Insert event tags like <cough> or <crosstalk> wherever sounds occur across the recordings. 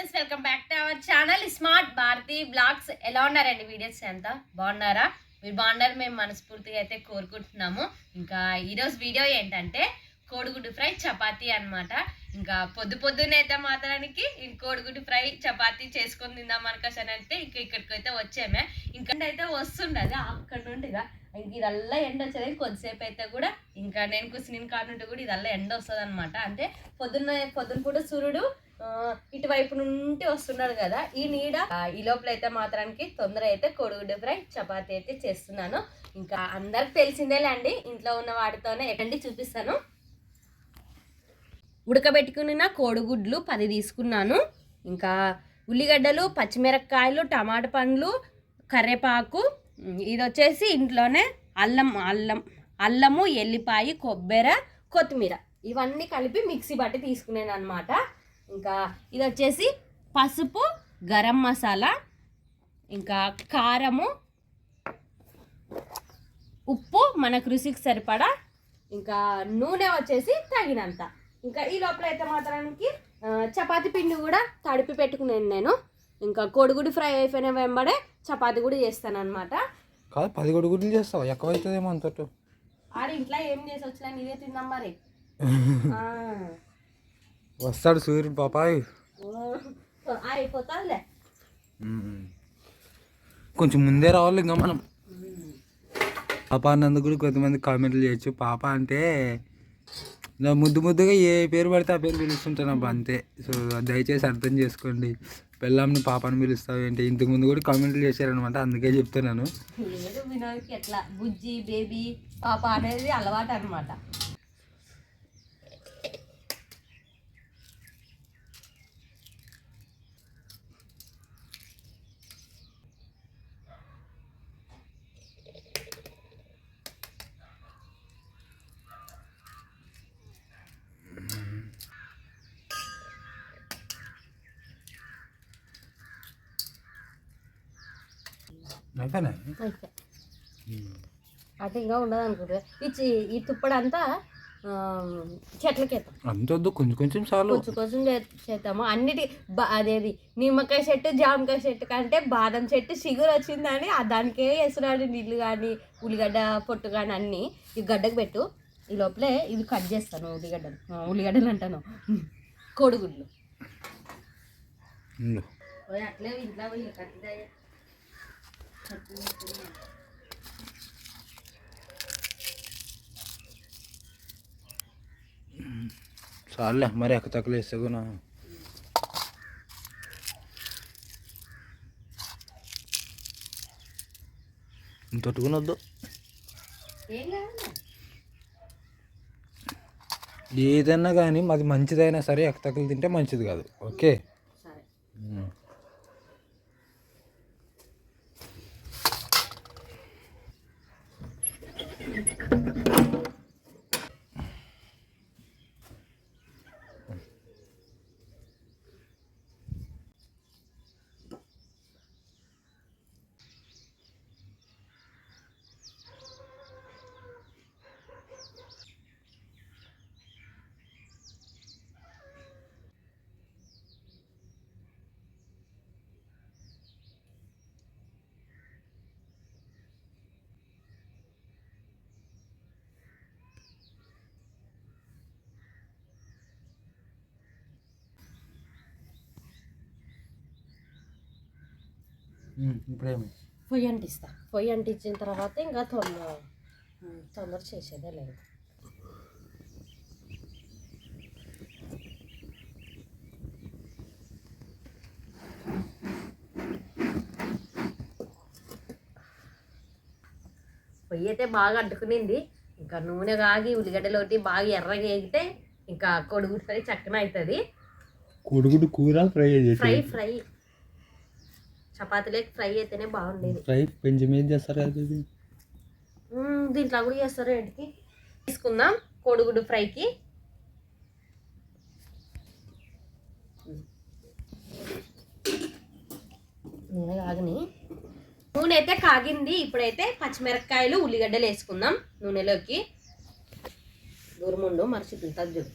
Friends welcome back to our channel smart Bharati blogs ఎలా ఉన్నారండి videos ఎంత బాగున్నారా? మీరు బాగున్నారు మేము మనస్ఫూర్తిగా అయితే కోరుకుంటున్నాము. ఇంకా ఈరోజు వీడియో ఏంటంటే కోడిగుడ్డు ఫ్రై చపాతీ అన్నమాట. ఇంకా పొద్దు పొద్దున్న అయితే మాత్రానికి కోడిగుడ్డు ఫ్రై చపాతీ చేసుకొని తిందాం అనుకోసాను అంటే ఇంక ఇక్కడికి అయితే వచ్చామే. ఇంకా అయితే వస్తుండదు అక్కడ నుండిగా ఇంక ఇదల్లా ఎండ వచ్చేది. కొద్దిసేపు అయితే కూడా ఇంకా నేను కూర్చుని కాడ కూడా ఇదల్లా ఎండ వస్తుంది అనమాట అంటే పొద్దున్న పొద్దున కూడా సూర్యుడు ఇటువైపు నుండి వస్తున్నారు కదా ఈ నీడ. ఈ లోపల అయితే మాత్రానికి తొందర అయితే కోడిగుడ్డు ఫ్రై చపాతీ అయితే చేస్తున్నాను. ఇంకా అందరికి తెలిసిందేలేండి ఇంట్లో ఉన్న వాటితోనే ఎక్కడి చూపిస్తాను. ఉడకబెట్టుకున్న కోడిగుడ్లు పది తీసుకున్నాను. ఇంకా ఉల్లిగడ్డలు పచ్చిమిరపకాయలు టమాటా పండ్లు కరివేపాకు ఇది వచ్చేసి ఇంట్లోనే అల్లం అల్లం అల్లము ఎల్లిపాయ కొబ్బరి కొత్తిమీర. ఇవన్నీ కలిపి మిక్సీ బట్టి తీసుకున్నాను అనమాట ఇంకా ఇది వచ్చేసి పసుపు గరం మసాలా ఇంకా కారము ఉప్పు మనకు రుచికి సరిపడా ఇంకా నూనె వచ్చేసి తగినంత. ఇంకా ఈ లోపల అయితే మాత్రానికి చపాతీ పిండి కూడా తడిపి పెట్టుకున్నాను నేను. ఇంకా కోడిగుడి ఫ్రై అయిపోయిన వెంబడే చపాతీ కూడా చేస్తాను అనమాట కాదు పది కొడు గుడ్లు చేస్తావా? ఎక్కువ అవుతుందేమో అంతట్టు. ఆడ ఇంట్లో ఏం చేసి వచ్చినా ఇదే తిందాం మరి. <laughs> వస్తాడు సూర్యుడు పాపాయ్. కొంచెం ముందే రావాలి ఇంకా మనం. పాప అన్నందుకు కూడా కొంతమంది కామెంట్లు చేయొచ్చు. పాప అంటే నా ముద్దు ముద్దుగా ఏ పేరు పడితే ఆ పేరు పిలుస్తుంటాను అబ్బా అంతే. సో దయచేసి అర్థం చేసుకోండి. పెళ్ళాంని పాపని పిలుస్తావు ఏంటి? ఇంతకు ముందు కూడా కామెంట్లు చేశారనమాట అందుకే చెప్తున్నాను. బుజ్జి బేబీ పాప అనేది అలవాటు అనమాట అయిపోయినా అంటే ఇంకా ఉండదు అనుకుంటా. ఈ తుప్పడంతా వద్దు కొంచెం కొంచెం చాలు. కొంచెం కొంచెం చేద్దాము. అన్నిటి బ- అదేది నిమ్మకాయ చెట్టు జామకాయ చెట్టు కంటే బాదం చెట్టు చిగురు వచ్చిందని ఆ దానికే వేస్తున్నాడు నీళ్ళు కానీ ఉల్లిగడ్డ పొట్టు కానీ అన్నీ. ఈ గడ్డకు పెట్టు. ఈ లోపలే ఇవి కట్ చేస్తాను ఉల్లిగడ్డలు ఉల్లిగడ్డలు అంటాను. కోడిగుడ్లు అట్లే ఇంట్లో చాలులే మరి ఎక్క తక్కువ కాదు ఏదైనా కానీ అది మంచిదైనా సరే ఎక్క తక్కువ తింటే మంచిది కాదు ఓకే సరే ఇప్పుడేమి? పొయ్యి అంటిస్తా. పొయ్యి అంటించిన తర్వాత ఇంకా తొందర తొందర చేసేదే లేదు. పొయ్యి అయితే బాగా అంటుకునింది. ఇంకా నూనె కాగి ఉల్లిగడ్డలోటి బాగా ఎర్రగా వేగితే ఇంకా కొడుగుడు ఫ్రై చక్కన అవుతుంది కొడుగుడు కూర ఫ్రై ఫ్రై ఫ్రై. చపాతీలోకి ఫ్రై అయితేనే బాగుండేది. ఫ్రై కొంచెం ఏం చేస్తారు అది? మ్మ్, దీంట్లో కూడా చేస్తారు ఏంటికి? తీసుకుందాం కోడిగుడ్డు ఫ్రైకి. నూనె కాగని. నూనె అయితే కాగింది ఇప్పుడైతే పచ్చిమిరపకాయలు ఉల్లిగడ్డలు వేసుకుందాం నూనెలోకి. దూరముండు మరిచి చూడు.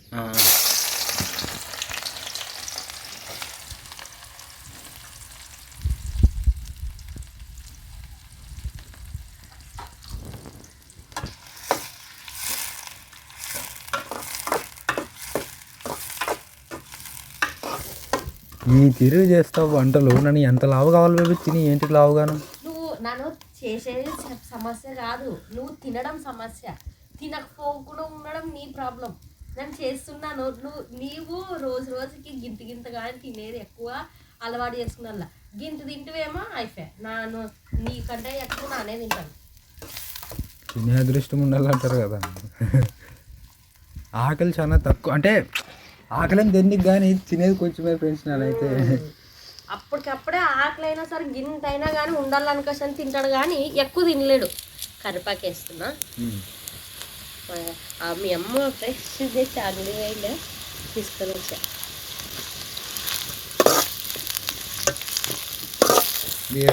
ఈ తిరుగు చేస్తావు వంటలు. నన్ను ఎంత లావు కావాలి బేబీ? తిని ఏంటి లావుగాను? నువ్వు నన్ను చేసేది సమస్య కాదు. నువ్వు తినడం సమస్య. తినకపోకుండా ఉండడం నీ ప్రాబ్లం. నేను చేస్తున్నాను. నువ్వు నీవు రోజు రోజుకి గింత గింత కానీ తినేది ఎక్కువ అలవాటు చేసుకున్నా గింత తింటువేమో అయిపోయా. నాను నీకంటే ఎక్కువ నానే తింటాను. తినే అదృష్టం ఉండాలంటారు కదా. ఆకలి చాలా తక్కువ. అంటే ఆకలి దేనికి కానీ తినేది కొంచెమే ఫ్రెండ్స్ నేనైతే అప్పటికప్పుడే ఆకలి అయినా సరే గింత అయినా కానీ ఉండాలనుకోసం తింటాడు కానీ ఎక్కువ తినలేడు. కరిపాకు వేస్తున్నా ఆ, మీ అమ్మ ఫ్రెష్ తెచ్చి అంగడి వేయండి. తీసుకొని వచ్చా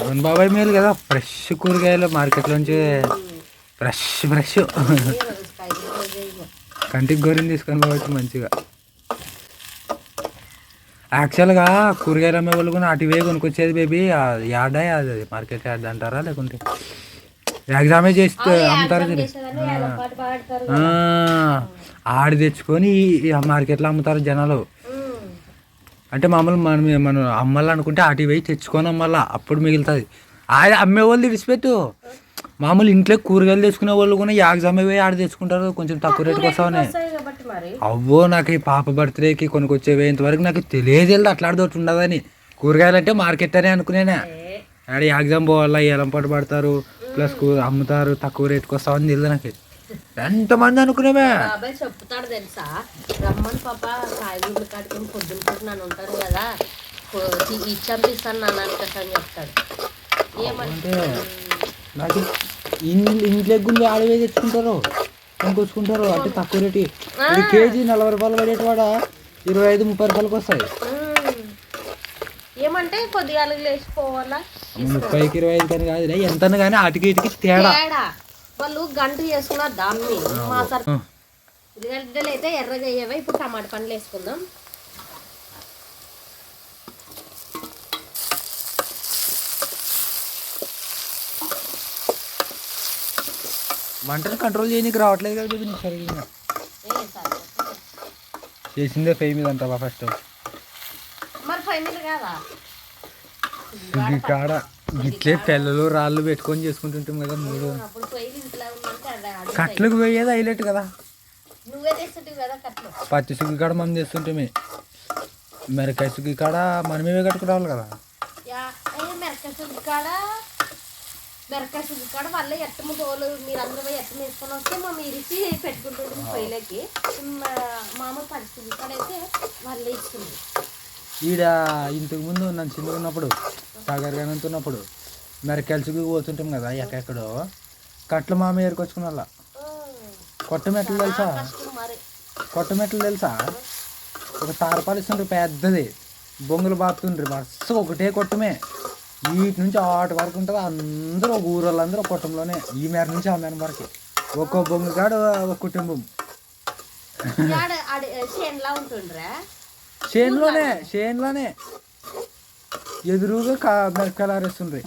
మన బాబాయ్ మేలు కదా ఫ్రెష్ కూరగాయలు మార్కెట్లోంచి ఫ్రెష్ ఫ్రెష్. కంటికి గోరిని తీసుకొని పోవచ్చు మంచిగా. యాక్చువల్గా కూరగాయలు అమ్మే వాళ్ళు కూడా అటు వేయి కొనుక్కొచ్చేది బేబీ యార్డా అది మార్కెట్ యార్డ్ అంటారా లేకుంటే? ఎగ్జామే చేస్తే అమ్ముతారు ఆడి తెచ్చుకొని మార్కెట్లో అమ్ముతారు జనాలు. అంటే మామూలు మనం మనం అమ్మాలనుకుంటే అటు పోయి తెచ్చుకొని అమ్మాలా అప్పుడు మిగులుతుంది. ఆడ అమ్మే వాళ్ళు విడిచిపెట్టు మామూలు ఇంట్లో కూరగాయలు తెచ్చుకునే వాళ్ళు కూడా యాగ్జామ్ పోయి ఆడ తెచ్చుకుంటారు కొంచెం తక్కువ రేటుకి వస్తామని అవ్వో నాకు ఈ పాప బర్త్డేకి కొనుక్కొచ్చేవి ఇంతవరకు నాకు తెలియదు అట్లాంటిదోటి ఉండదని. కూరగాయలు అంటే మార్కెట్ అనే అనుకునేనా? ఆడ ఎగ్జామ్ పోవాలా ఏలం పాటు పడతారు ప్లస్ అమ్ముతారు తక్కువ రేటుకి వస్తామని తెలియదు నాకు. ఎంతమంది అనుకునేవే? బాబాయ్ చెప్తాడు తెలుసా? రమ్మని పాప కాయగూరలు కట్టుకుని పొద్దున నన్ను ఉంటారు కదా. నాన్న చెప్తాడు. ఏమంటే నాకు ఇంట్లో గుండి ఆడవే తెచ్చుకుంటారు. కొనుక్కొచ్చుకుంటారు అంటే తక్కువ రేటు. ఇది కేజీ నలభై రూపాయలు పడేటివాడ ఇరవై ఐదు ముప్పై రూపాయలకి వస్తాయి. ఏమంటే కొద్దిగా లేచిపోవాలా? ముప్పైకి ఇరవై ఐదు కానీ కాదు ఎంత కానీ అటుకి ఇటుకి తేడా. వాళ్ళు గంట చేసుకున్నారు దాన్ని. మా సార్. ఉల్లిగడ్డలు అయితే ఎర్రగా అయ్యేవే ఇప్పుడు టమాటా పండ్లు వేసుకుందాం. మంటలు కంట్రోల్ చేయనీకి రావట్లేదు కదా బాబు నీకు సరిగ్గా చేసిందే ఫెయి మీద అంటావా ఫస్ట్ ఇది కాడ ఇట్లే పిల్లలు రాళ్ళు పెట్టుకొని చేసుకుంటుంటాం కదా మూడు. కట్లకు పోయేది హైలైట్ కదా. పచ్చి సుగ్గి కాడ మనం చేస్తుంటే మిరకాయ సుగ్గి కాడ మనమే కట్టుకురావాలి కదా. యా ఏ మిరకాయ సుగ్గి కాడ వాళ్ళే ఎట్టము తోలు మీరు అందరూ పోయి ఎట్టం వేసుకొని వస్తే మా మీరు ఇచ్చి పెట్టుకుంటుంటుంది పొయ్యిలోకి. మా- మామూలు పచ్చి సుగ్గి కాడ అయితే వాళ్ళే ఇస్తుంది ఈడ ఇంతకు ముందు నన్ను చిన్నగా ఉన్నప్పుడు సాగర్ గానంత ఉన్నప్పుడు మిరకాయల సుగ్గి పోతుంటాం కదా ఎక్కడెక్కడో కట్ల మామ ఏరుకొచ్చుకున్న వాళ్ళ కొట్ట మెట్లు తెలుసా? కొట్ట మెట్లు తెలుసా? ఒక తారపాలు ఇస్తుండ్రు పెద్దది. బొంగులు బాతుండ్రు మస్తు ఒకటే కొట్టమే. వీటి నుంచి ఆటి వరకు ఉంటుంది. అందరూ ఒక ఊరు వాళ్ళందరూ కుటుంబంలోనే ఈ మేర నుంచి ఆ మేర వరకు. ఒక్కో బొంగు కాడు ఒక కుటుంబం. చేనులోనే చేనులోనే. ఎదురుగా కా ఆరేస్తుండ్రి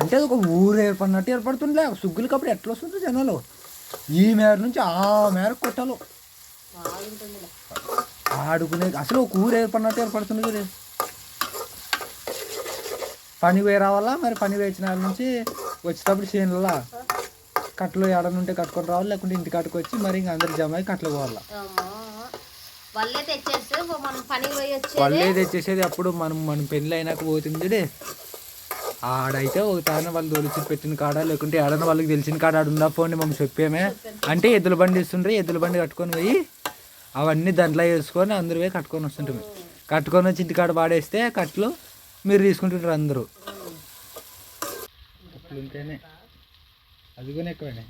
అంటే అది ఒక ఊరు ఏర్పడినట్టు ఏర్పడుతుండే సుగ్గులకి అప్పుడు ఎట్లా వస్తుండ్రు జనాలు? ఈ మేర నుంచి ఆ మేర కొట్టాలి. బాగుంటుందిలే. ఆడుకునే అసలు ఒక ఊరు ఏర్పడినట్టు ఏర్పడుతుంది కదా పని పోయి రావాలా? మరి పని వేసిన నుంచి వచ్చేటప్పుడు చేనులలో కట్టలు ఏడనుంటే కట్టుకొని రావాలి లేకుంటే ఇంటి కట్టుకు వచ్చి మరి ఇంకా అందరు జమ అయ్యి కట్టలు పోవాలా. వాళ్ళే తెచ్చేస్తే మనం పనికి పోయి వచ్చేది. వాళ్ళే తెచ్చేసేది అప్పుడు మనం మనం పెళ్ళి అయినాక పోతుంది. ఆడైతే ఒక తాన వాళ్ళు తొలిచి పెట్టిన కాడ లేకుంటే ఆడన వాళ్ళకి తెలిసిన కాడ ఆడ ఉందా పోండి మనం చెప్పేమే. అంటే ఎద్దుల బండి ఇస్తుండ్రి ఎద్దుల బండి కట్టుకొని పోయి అవన్నీ దాంట్లో వేసుకొని అందరూ పోయి కట్టుకొని వస్తుంటాం కట్టుకొని వచ్చి ఇంటికాడ పాడేస్తే కట్లు మీరు తీసుకుంటుంటారు అందరూ. అది కూడా ఎక్కువనే.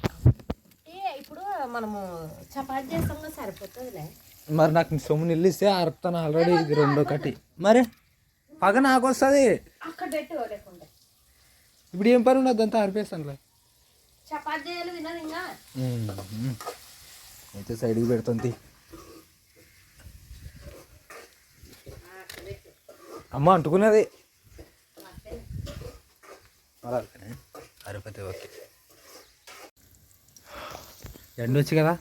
ఏ ఇప్పుడు మనము చపాతి చేస్తాం సరిపోతుందిలే. మరి నాకు సొమ్ము నిల్లు ఇస్తే అరుపుతాను ఆల్రెడీ ఇది రెండో కట్టి మరి పగ నాకు వస్తుంది ఇప్పుడు ఏం పని ఉండదు అంతా ఆరిపేస్తానులే. అయితే సైడ్కి పెడుతుంది అమ్మ అంటుకున్నది. అరిపోతే ఓకే. ఎండ వచ్చి కదా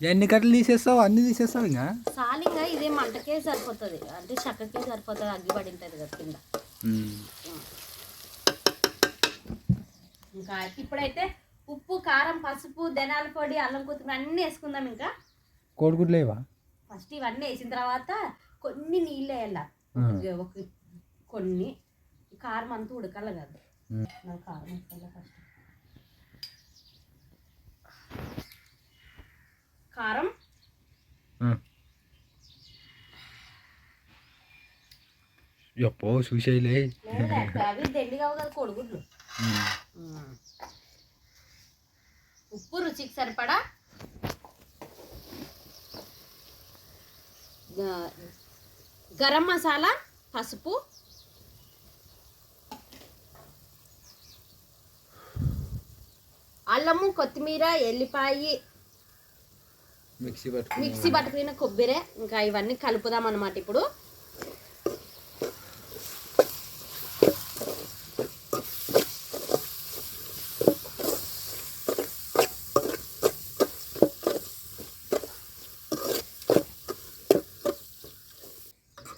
ఎన్ని కట్టలు తీసేస్తావు? అన్ని తీసేస్తావు ఇంకా? సాలింగా ఇదే మంటకే సరిపోతుంది. అంటే చక్కకే సరిపోతుంది అగ్గిపడి ఉంటుంది కదా కింద. ఇంకా ఇప్పుడైతే ఉప్పు కారం పసుపు ధనాల పొడి అల్లం కొత్తిమీర అన్నీ వేసుకుందాం ఇంకా. కోడిగుడ్లు ఫస్ట్ ఇవన్నీ వేసిన తర్వాత కొన్ని నీళ్ళు వేయాల. ఒక కొన్ని కారం అంతా ఉడకాల కదా. నాకు కారం వేసుకోవాలి ఫస్ట్. కారం. ఎప్పో చూసేయలే. అవి దండి కావు కదా కోడిగుడ్లు. ఉప్పు రుచికి సరిపడా? గరం మసాలా పసుపు అల్లము కొత్తిమీర ఎల్లిపాయి మిక్సీ పట్టుకుని మిక్సీ పట్టుకున్న కొబ్బరి ఇంకా ఇవన్నీ కలుపుదాం అనమాట ఇప్పుడు.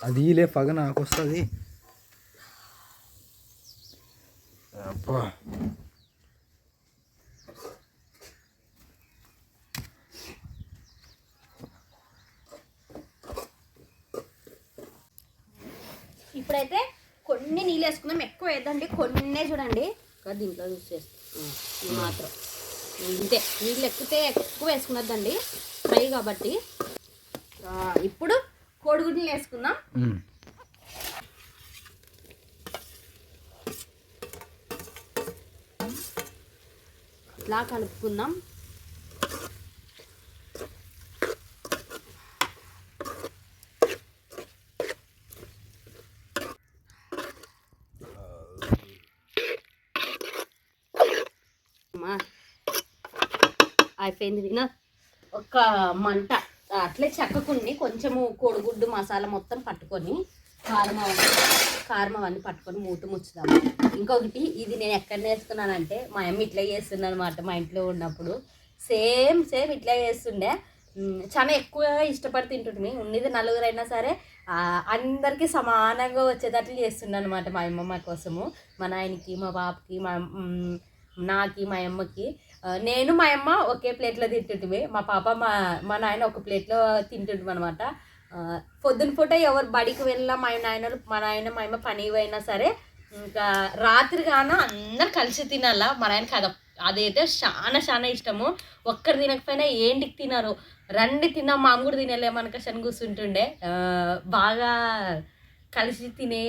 అది లే పగ నాకు వస్తుంది అబ్బా ఇప్పుడైతే కొన్ని నీళ్ళు వేసుకుందాం ఎక్కువ వేద్దండి కొన్నే ఇంకా దీంట్లో యూస్ చేస్తాం. ఇది మాత్రం. ఇంతే నీళ్ళు ఎక్కితే ఎక్కువ వేసుకున్నదండి ఫ్రై కాబట్టి. ఇప్పుడు కోడిగుడ్లు వేసుకుందాం. ఇట్లా కలుపుకుందాం అమ్మా. అయిపోయింది తిన ఒక మంట అట్లే చెక్కకుండి కొంచెము కోడిగుడ్డు మసాలా మొత్తం పట్టుకొని కారం కారం అవన్నీ పట్టుకొని మూట ముచ్చుదాము. ఇంకొకటి ఇది నేను ఎక్కడ నేర్చుకున్నానంటే మా అమ్మ ఇట్లా చేస్తుంది అనమాట మా ఇంట్లో ఉన్నప్పుడు. సేమ్ సేమ్ ఇట్లా చేస్తుండే. చాలా ఎక్కువ ఇష్టపడి తింటుంది ఉన్నది నలుగురు అయినా సరే అందరికీ సమానంగా వచ్చేటట్లు చేస్తుండే అనమాట మా అమ్మ మా కోసము. మా నాయనకి మా బాబుకి మా నాకి మా అమ్మకి. నేను మా అమ్మ ఒకే ప్లేట్లో తింటుంటిమి. మా పాప మా మా నాయన ఒక ప్లేట్లో తింటుంటాం అనమాట పొద్దున పూట ఎవరు బడికి వెళ్ళినా మా నాయన మా నాయన మా అమ్మ పని పోయినా సరే ఇంకా రాత్రి కాన అందరు కలిసి తినాలా? మా నాయనకి అద అదైతే చాలా చాలా ఇష్టము. ఒక్కరు తినకపోయినా ఏంటికి తినరు? రండి తిన్నా మా అమ్మ కూడా తినలేమనక శని కూర్చుంటుండే. బాగా కలిసి తినే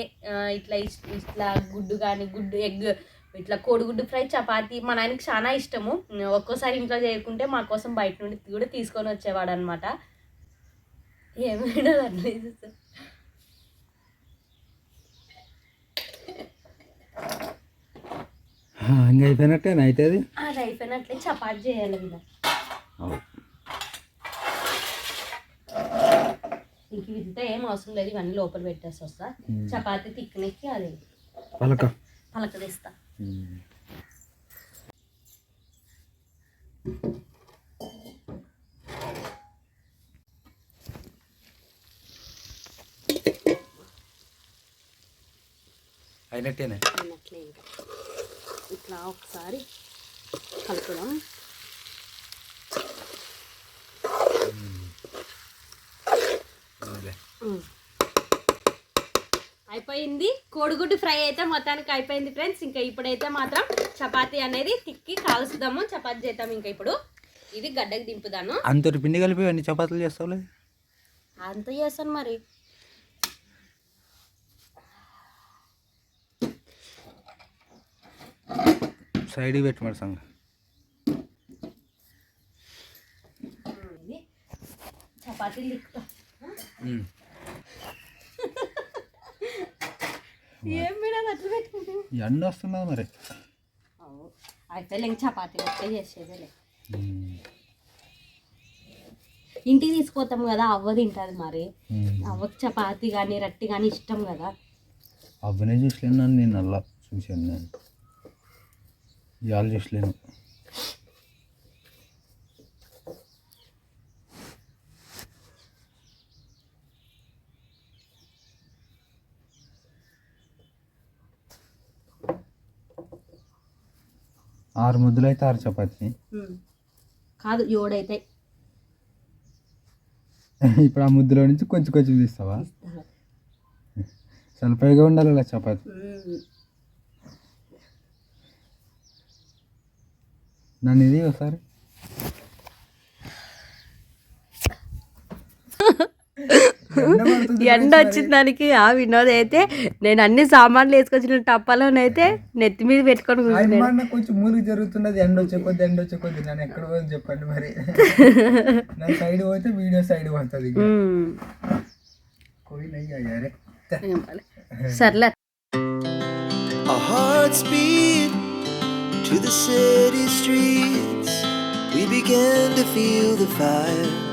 ఇట్లా ఇస్- ఇట్లా గుడ్డు కానీ గుడ్డు ఎగ్ ఇట్లా కోడిగుడ్డు ఫ్రై చపాతి మా నాయనకి చాలా ఇష్టము. ఒక్కోసారి ఇంట్లో చేయకుంటే మా కోసం బయట నుండి కూడా తీసుకొని వచ్చేవాడు అనమాట ఏమైనా అట్లేదు సార్. ఇంకా అయిపోయినట్టే నైట్ అది? అది అయిపోయినట్లే. చపాతి చేయాలి ఇలా ఇంక ఇంత ఏం అవసరం లేదు ఇవన్నీ లోపల పెట్టేసి వస్తా. చపాతి తిక్కనెక్కి అది. పలక. పలకదిస్తా అయినట్టేనా. ఇట్లా ఒకసారి కలుపుదాం ఉమ్. అయిపోయింది కోడిగుడ్డు ఫ్రై అయితే మొత్తానికి అయిపోయింది ఫ్రెండ్స్. ఇంకా ఇప్పుడైతే మాత్రం చపాతీ అనేది తిక్కి కాల్చుదాము. చపాతీ చేద్దాం ఇంకా ఇప్పుడు. ఇది గడ్డకి దింపుదాను. అంతటి పిండి కలిపి అన్ని చపాతీలు చేస్తావులే అంత చేస్తాను మరి. సైడ్ పెట్టి మరి సంగ. చపాతీలు తిక్కుతా ఏం మీద అట్లా పెట్టుకుంటావు ఎండ వస్తున్నది మరి? అయితే ఇంక చపాతీలు వస్తే చేసేదేలే ఇంటికి తీసుకుపోతాం కదా అవ్వ తింటుంది మరి. అవ్వకి చపాతీ కానీ రట్టి కానీ ఇష్టం కదా. అవ్వనే చూసలేను నేను అలా చూశాను నేను. ఇవాళ చూసలేను. ఆరు ముద్దులు అయితే ఆరు చపాతి. కాదు ఏడైతే. ఇప్పుడు ఆ ముద్దులో నుంచి కొంచెం కొంచెం తీస్తావా? సలపైగా ఉండాలి అలా చపాతి. నన్ను ఇది ఒకసారి. <laughs> ఎండ <laughs> వచ్చిన దానికి ఆ వినోద్ అయితే నేను అన్ని సామాన్లు వేసుకొచ్చిన టప్పాలోనైతే నెత్తి మీద పెట్టుకొని కూర్చున్నాను కొంచెం మూలికి జరుగుతున్నది ఎండ వచ్చే కొద్ది ఎండ వచ్చే కొద్ది. నన్ను ఎక్కడ పోయి చెప్పండి మరి. <laughs> నా సైడ్ పోతే వీడియో సైడ్ పోతుంది సర్లే. Our hearts beat to the city streets. We began to feel the fire.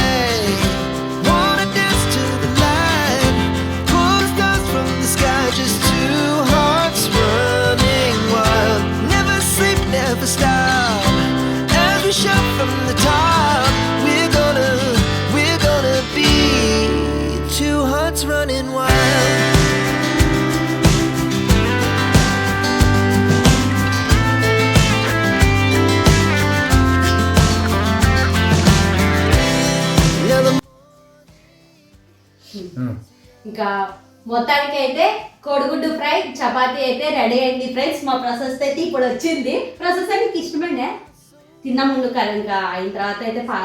మొత్తానికి అయితే కోడిగుడ్డు ఫ్రై చపాతీ అయితే రెడీ అయింది ఫ్రెండ్స్. మా ప్రశస్తి అయితే ఇప్పుడు వచ్చింది. ప్రశస్తి నీకు ఇష్టమైందే తిన్న ముందు ఇంకా అయిన తర్వాత అయితే పా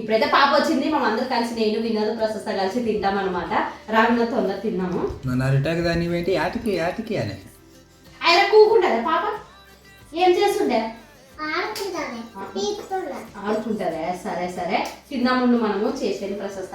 ఇప్పుడైతే పాప వచ్చింది. మనం అందరూ కలిసి నేను వినోద్ ప్రశస్త కలిసి తింటాం అనమాట రావిన తొందర తిన్నాము. నన్ను అరిటాక్ దాని ఏంటి యాటికి యాటికి అని. ఆయన కూకుంటుందా పాప? ఏం చేస్తుండే? ఆడుకుంటుందే సరే సరే. తిన్నా ముందు మనము చేసేది ప్రశస్త.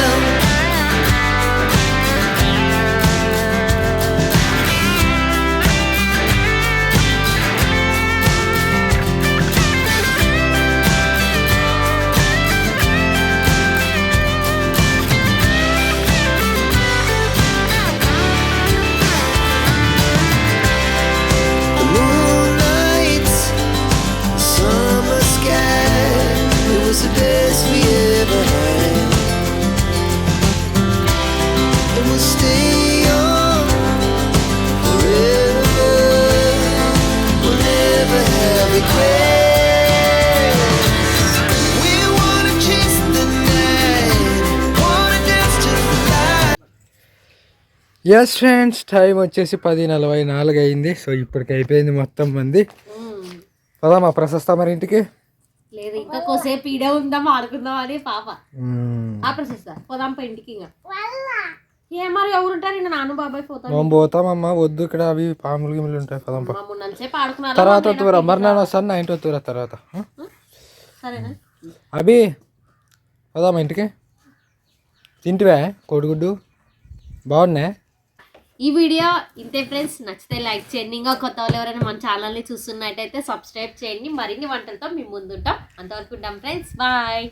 Yes friends time వచ్చేసి పది నలభై నాలుగు అయింది. సో ఇప్పటికి అయిపోయింది మొత్తం మంది. పదా మా ప్రశస్త మరి ఇంటికి? లేదు ఇంకా కొద్దిసేపు ఈడే ఉందాం ఆడుకుందాం అని పాప. మ్మ్. ఆ ప్రశస్త పోదాం పా ఇంటికి ఇంకా. ఏ మరి ఎవరుంటారు ఇంకా నాన్న బాబాయ్ పోతాను మనం పోతామమ్మా వద్దు ఇక్కడ అవి పాములు గిములు ఉంటాయి. ఆడుకున్నారు? తర్వాత వద్దురా మరి నేను వస్తాను నైట్ వద్దురా తర్వాత? సరేనా? అభి పదామా ఇంటికి? తింటివా కోడిగుడ్డు? బాగున్నా ఈ వీడియో ఇంతే ఫ్రెండ్స్. నచ్చితే లైక్ చేయండి. ఇంకా కొత్త వాళ్ళు ఎవరైనా మన ఛానల్ని చూస్తున్నట్టయితే సబ్స్క్రైబ్ చేయండి. మరిన్ని వంటలతో మేము ముందుంటాం. అంతవరకు ఉంటాం ఫ్రెండ్స్. బాయ్.